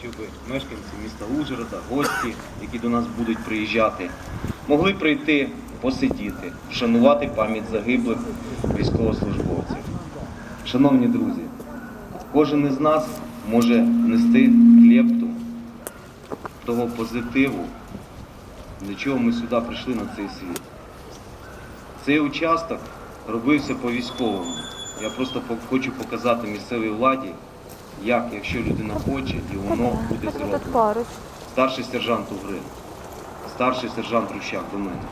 щоб мешканці міста Ужгорода, гості, які до нас будуть приїжджати, могли прийти, посидіти, вшанувати пам'ять загиблих військовослужбовців. Шановні друзі, кожен із нас може нести лепту того позитиву, для чого ми сюди прийшли на цей світ. Цей участок робився по військовому. Я просто хочу показати місцевій владі, як, якщо людина хоче, і воно буде зроблено. Старший сержант Угрин, старший сержант Рущак до мене.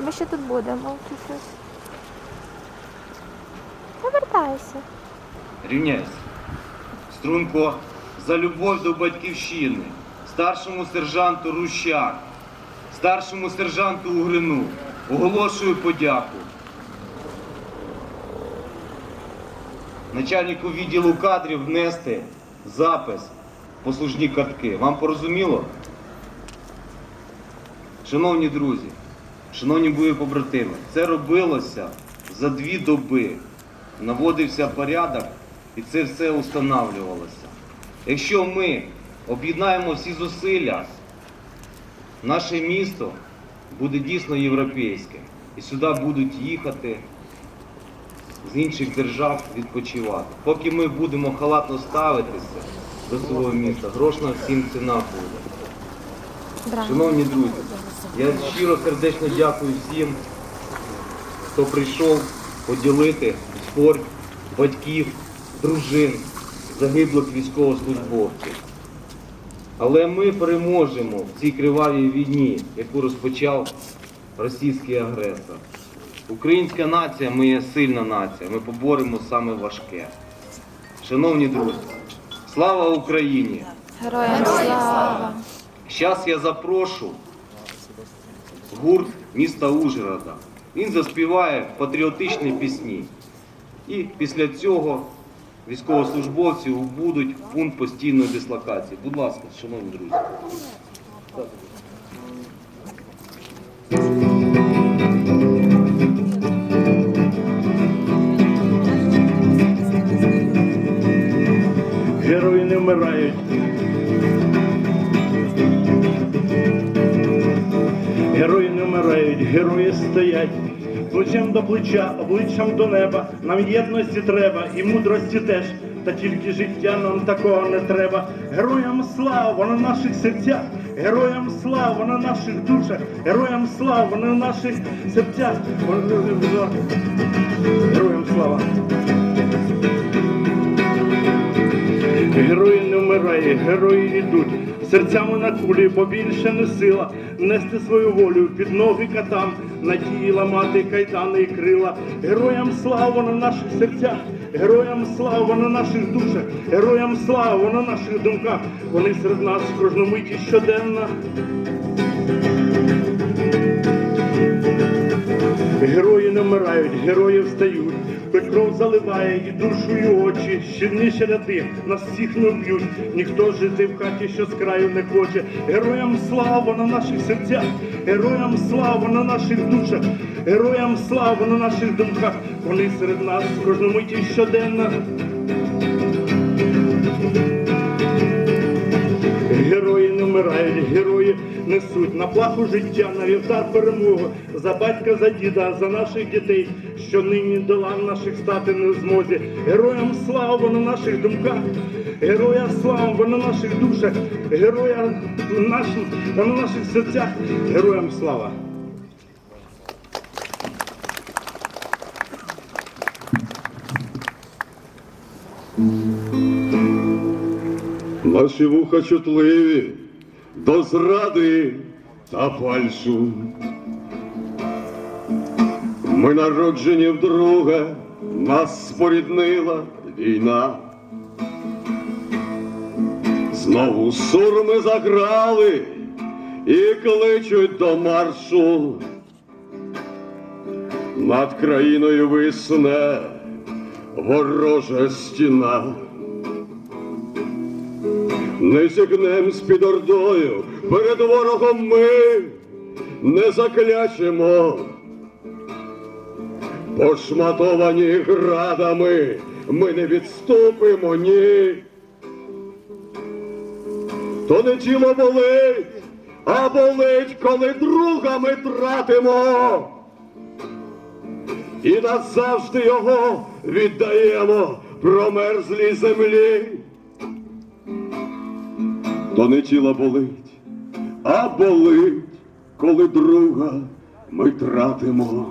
Ми ще тут будемо чуть-чуть. Повертайся. Рівняйся. Струнко за любов до батьківщини, старшому сержанту Рущак, старшому сержанту Угрину. Оголошую подяку. Начальнику відділу кадрів внести запис послужні картки. Вам порозуміло? Шановні друзі, шановні бої побратими, це робилося за дві доби. Наводився порядок і це все устанавлювалося. Якщо ми об'єднаємо всі зусилля, наше місто буде дійсно європейське. І сюди будуть їхати з інших держав відпочивати. Поки ми будемо халатно ставитися до свого міста, грошна всім ціна буде. Шановні друзі, я щиро сердечно дякую всім, хто прийшов поділити спорт батьків, дружин, загиблих військовослужбовців. Але ми переможемо в цій кривавій війні, яку розпочав російський агресор. Українська нація, ми є сильна нація, ми поборемо саме важке. Шановні друзі, слава Україні! Героям слава. Зараз я запрошу гурт міста Ужгорода. Він заспіває патріотичні пісні. І після цього військовослужбовці будуть в пункт постійної дислокації. Будь ласка, шановні друзі. Герої не вмирають, герої стоять. Плечем до плеча, обличчям до неба. Нам єдності треба і мудрості теж. Та тільки життя нам такого не треба. Героям слава на наших серцях, героям слава на наших душах, героям слава на наших серцях. Героям слава. Герої не герої йдуть, серцями на кулі, бо більше не сила нести свою волю під ноги катам, надії ламати кайдани і крила. Героям слава на наших серцях, героям слава на наших душах, героям слава на наших думках. Вони серед нас кожному миті щоденно. Герої не вмирають, герої встають, хоч кров заливає і душу, і очі, щільніше ряди, нас всіх не вб'ють, ніхто жити в хаті, що з краю не хоче. Героям слава на наших серцях, героям слава на наших душах, героям слава на наших думках. Вони серед нас кожну миті щоденно. Вмирають, герої несуть на плаху життя, на вівтар перемоги, за батька, за діда, за наших дітей, що нині дола наших стати не в змозі. Героям слава на наших думках, героя слава на наших душах, героя нашим, на наших серцях, героям слава. Наші вуха чутливі до зради та фальшу. Ми народжені вдруге, нас споріднила війна. Знову сурми заграли і кличуть до маршу. Над країною висне ворожа стіна. Не зігнем з під ордою, перед ворогом ми не заклячемо. Пошматовані градами ми не відступимо, ні. то не тіло болить, а болить, коли друга ми тратимо. І назавжди його віддаємо промерзлій землі. То не тіло болить, а болить, коли друга ми тратимо.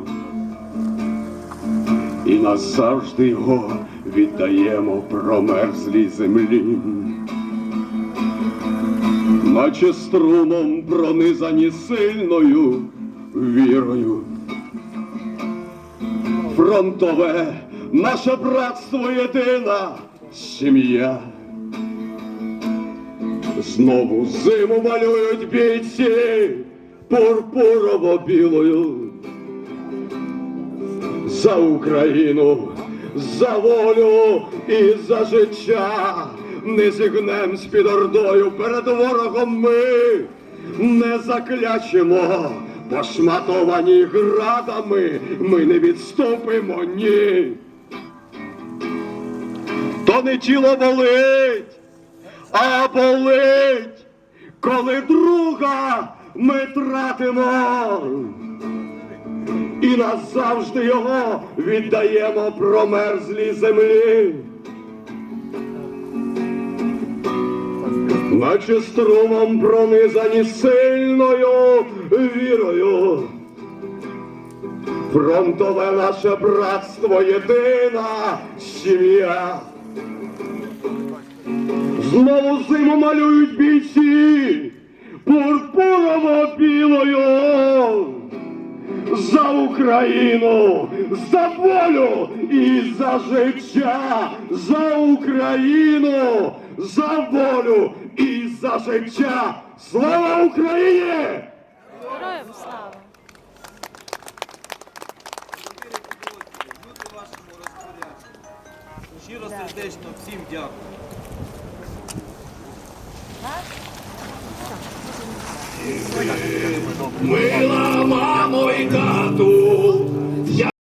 І назавжди його віддаємо промерзлій землі. Наче струмом пронизані сильною вірою. Фронтове наше братство єдина сім'я. Знову зиму малюють бійці пурпурово-білою. За Україну, за волю і за життя не зігнем з під ордою перед ворогом ми не заклячемо, пошматовані градами ми не відступимо ні. То не тіло болить, а болить, коли друга ми тратимо і назавжди його віддаємо промерзлій землі. Наче струмом пронизані сильною вірою. Фронтове наше братство єдина сім'я. Знову зиму малюють бійці пурпурово-білою за Україну, за волю і за життя, за Україну, за волю і за життя. Слава Україні! Героям слава! Щиро сердечно всім дякую. Мила мамо і тату,